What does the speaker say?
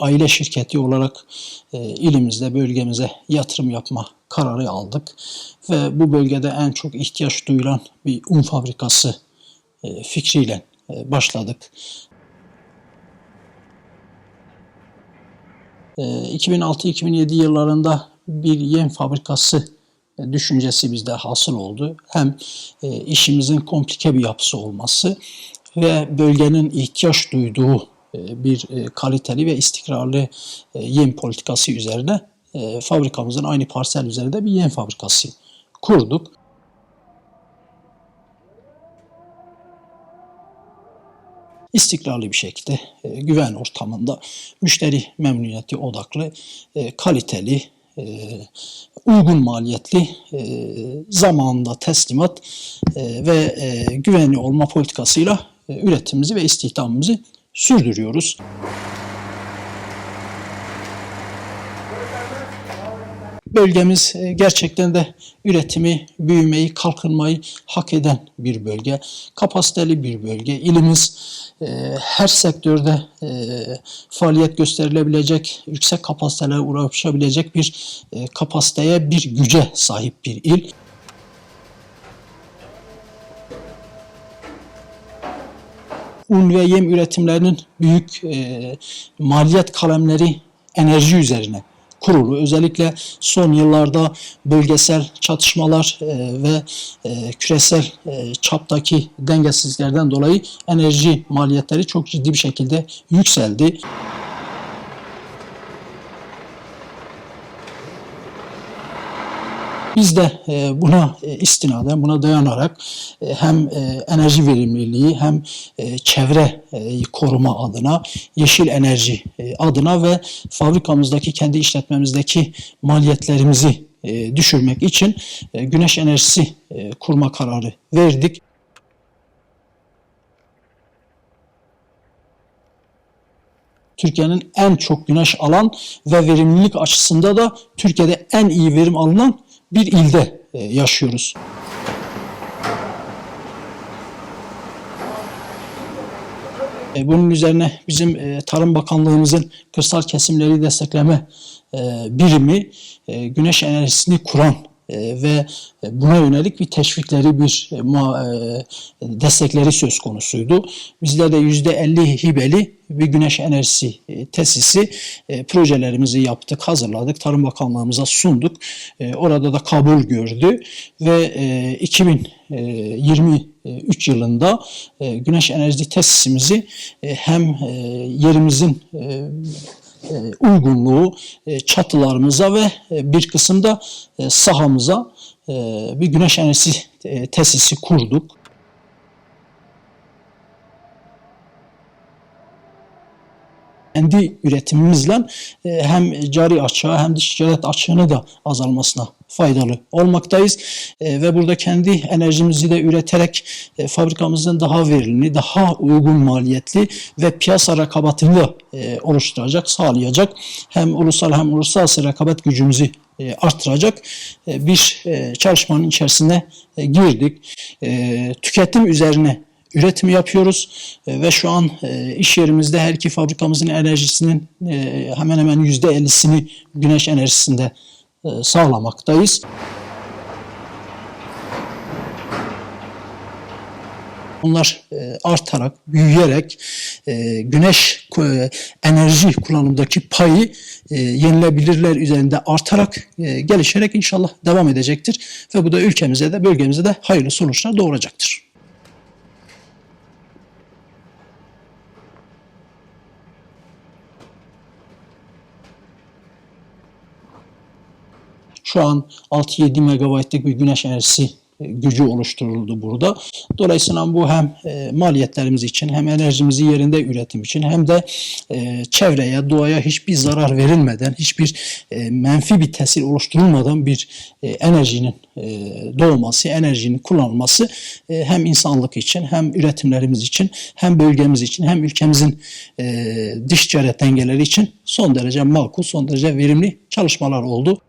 aile şirketi olarak e, ilimizde, bölgemize yatırım yapma kararı aldık. Ve bu bölgede en çok ihtiyaç duyulan bir un fabrikası e, fikriyle e, başladık. E, 2006-2007 yıllarında bir yem fabrikası e, düşüncesi bizde hasıl oldu. Hem e, işimizin komplike bir yapısı olması ve bölgenin ihtiyaç duyduğu e, bir e, kaliteli ve istikrarlı e, yem politikası üzerine e, fabrikamızın aynı parsel üzerinde bir yem fabrikası kurduk. istikrarlı bir şekilde e, güven ortamında müşteri memnuniyeti odaklı, e, kaliteli, e, uygun maliyetli, e, zamanında teslimat e, ve e, güvenli olma politikasıyla e, üretimimizi ve istihdamımızı sürdürüyoruz. Bölgemiz e, gerçekten de üretimi, büyümeyi, kalkınmayı hak eden bir bölge. Kapasiteli bir bölge. İlimiz e, her sektörde e, faaliyet gösterilebilecek, yüksek kapasitelere ulaşabilecek bir e, kapasiteye, bir güce sahip bir il. Un ve yem üretimlerinin büyük e, maliyet kalemleri enerji üzerine kurulu. Özellikle son yıllarda bölgesel çatışmalar e, ve e, küresel e, çaptaki dengesizliklerden dolayı enerji maliyetleri çok ciddi bir şekilde yükseldi. Biz de e, buna e, istinaden, buna dayanarak e, hem enerji verimliliği hem çevre koruma adına, yeşil enerji adına ve fabrikamızdaki, kendi işletmemizdeki maliyetlerimizi düşürmek için güneş enerjisi kurma kararı verdik. Türkiye'nin en çok güneş alan ve verimlilik açısında da Türkiye'de en iyi verim alınan bir ilde e, yaşıyoruz. E, bunun üzerine bizim e, Tarım Bakanlığımızın kırsal kesimleri destekleme birimi güneş enerjisini kuran ve buna yönelik bir teşvikleri bir destekleri söz konusuydu. Bizler de yüzde 50 hibeli bir güneş enerjisi e, tesisi e, projelerimizi yaptık, hazırladık. Tarım Bakanlığımıza sunduk. E, orada da kabul gördü ve e, 2023 yılında e, güneş enerji tesisimizi e, hem e, yerimizin e, e uygunluğu e, çatılarımıza ve e, bir kısımda sahamıza bir güneş enerjisi tesisi kurduk. kendi üretimimizle e, hem cari açığa hem dış ticaret açığını da azalmasına faydalı olmaktayız. E, ve burada kendi enerjimizi de üreterek e, fabrikamızın daha verimli, daha uygun maliyetli ve piyasa rekabatını da oluşturacak, sağlayacak. Hem ulusal hem uluslararası rekabet gücümüzü arttıracak bir çalışmanın içerisine girdik. Tüketim üzerine üretim yapıyoruz e, ve şu an e, iş yerimizde her iki fabrikamızın enerjisinin e, hemen hemen yüzde 50'sini güneş enerjisinde sağlamaktayız. Bunlar artarak, büyüyerek güneş enerji kullanımındaki payı yenilebilirler üzerinde artarak, gelişerek inşallah devam edecektir. Ve bu da ülkemize de bölgemize de hayırlı sonuçlar doğuracaktır. Şu an 6-7 megabaytlık bir güneş enerjisi e, gücü oluşturuldu burada. Dolayısıyla bu hem e, maliyetlerimiz için hem enerjimizi yerinde üretim için hem de e, çevreye, doğaya hiçbir zarar verilmeden, hiçbir menfi bir tesir oluşturulmadan bir enerjinin doğması, enerjinin kullanılması hem insanlık için hem üretimlerimiz için hem bölgemiz için hem ülkemizin dış ticaret dengeleri için son derece makul, son derece verimli çalışmalar oldu.